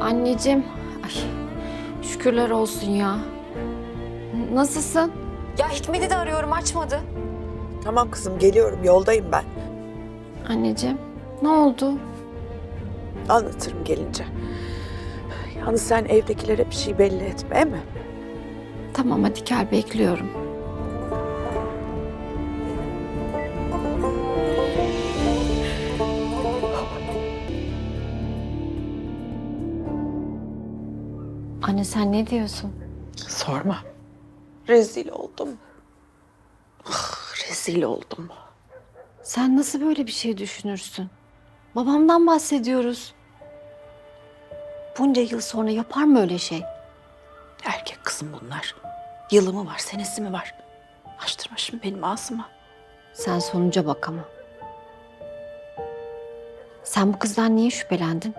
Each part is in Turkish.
Anneciğim, ay şükürler olsun ya. Nasılsın? Ya Hikmet'i de arıyorum açmadı. Tamam kızım geliyorum yoldayım ben. Anneciğim, ne oldu? Anlatırım gelince. Yalnız sen evdekilere bir şey belli etme mi? Tamam hadi gel bekliyorum. Sen ne diyorsun? Sorma. Rezil oldum. Ah, rezil oldum. Sen nasıl böyle bir şey düşünürsün? Babamdan bahsediyoruz. Bunca yıl sonra yapar mı öyle şey? Erkek kızım bunlar. Yılı mı var, senesi mi var? Açtırma şimdi benim ağzıma. Sen sonuca bak ama. Sen bu kızdan niye şüphelendin?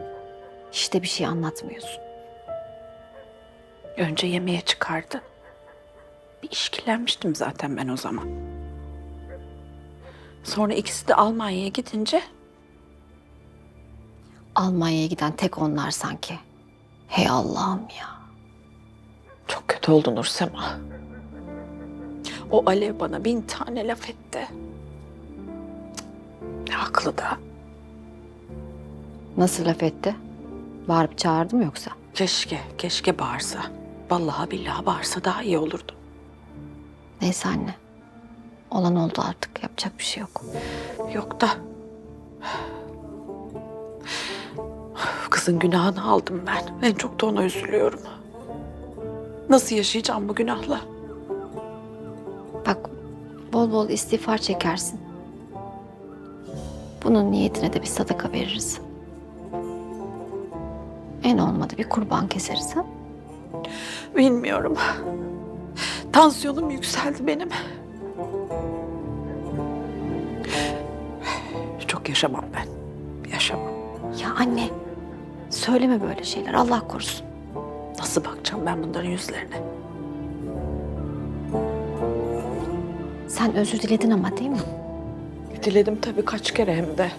Hiç de bir şey anlatmıyorsun. Önce yemeğe çıkardı. Bir işkillenmiştim zaten ben o zaman. Sonra ikisi de Almanya'ya gidince Almanya'ya giden tek onlar sanki. Hey Allah'ım ya. çok kötü oldu Nursema. O Alev bana bin tane laf etti. Cık, Haklı da. Nasıl laf etti? Bağırıp çağırdı mı yoksa? Keşke, keşke bağırsa. Vallahi billahi bağırsa daha iyi olurdu. Neyse anne. Olan oldu artık. Yapacak bir şey yok. Yok da. Kızın günahını aldım ben. En çok da ona üzülüyorum. Nasıl yaşayacağım bu günahla? Bak bol bol istiğfar çekersin. Bunun niyetine de bir sadaka veririz. En olmadı bir kurban keseriz ha? Bilmiyorum. Tansiyonum yükseldi benim. Çok yaşamam ben. Yaşamam. Ya anne söyleme böyle şeyler Allah korusun. Nasıl bakacağım ben bunların yüzlerine? Sen özür diledin ama değil mi? Diledim tabii kaç kere hem de.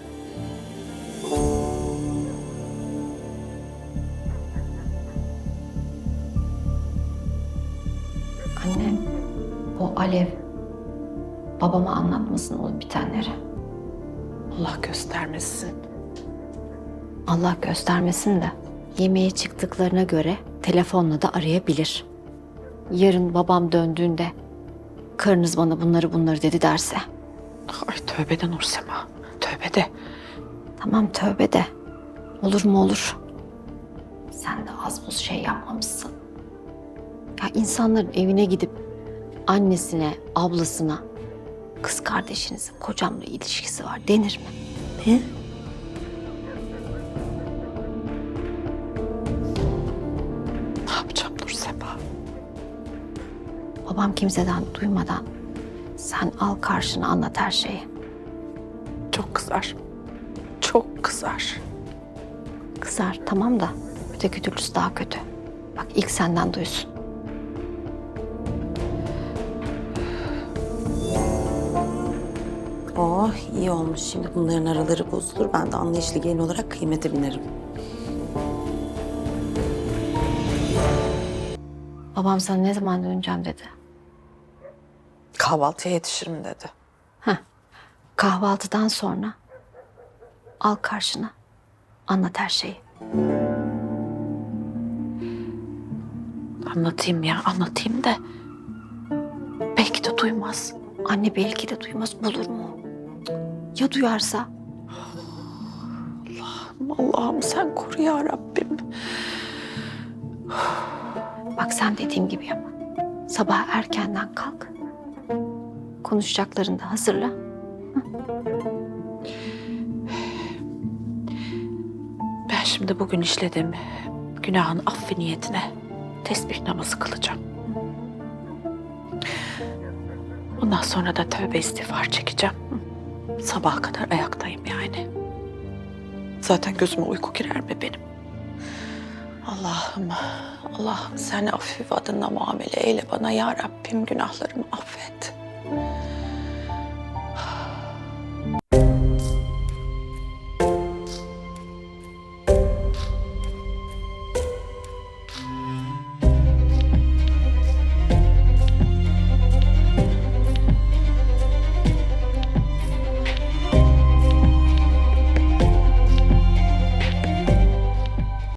Anne o Alev babama anlatmasın olup bitenleri. Allah göstermesin. Allah göstermesin de yemeğe çıktıklarına göre telefonla da arayabilir. Yarın babam döndüğünde karınız bana bunları bunları dedi derse. Ay tövbe de Nursema. Tövbe de. Tamam tövbe de. Olur mu olur. Sen de az buz şey yapmamışsın. Ya insanların evine gidip annesine, ablasına, kız kardeşinizin kocamla ilişkisi var denir mi? He? Ne yapacağım Nursema? Babam kimseden duymadan sen al karşına anlat her şeyi. Çok kızar. Çok kızar. Kızar tamam da öteki türlüsü daha kötü. Bak ilk senden duysun. Oh iyi olmuş. Şimdi bunların araları bozulur. Ben de anlayışlı gelin olarak kıymete binerim. Babam sana ne zaman döneceğim dedi. Kahvaltıya yetişirim dedi. Heh. Kahvaltıdan sonra al karşına anlat her şeyi. Anlatayım ya anlatayım da. Belki de duymaz. Anne belki de duymaz bulur mu? Ya duyarsa? Allah'ım sen koru ya Rabbim. Bak sen dediğim gibi yap. Sabah erkenden kalk. Konuşacaklarını da hazırla. Ben şimdi bugün işledim. Günahın affı niyetine tesbih namazı kılacağım. Ondan sonra da tövbe istiğfar çekeceğim. Sabaha kadar ayaktayım yani. Zaten gözüme uyku girer mi benim? Allah'ım, Allah'ım sen affif adına muamele eyle bana ya Rabbim günahlarımı affet.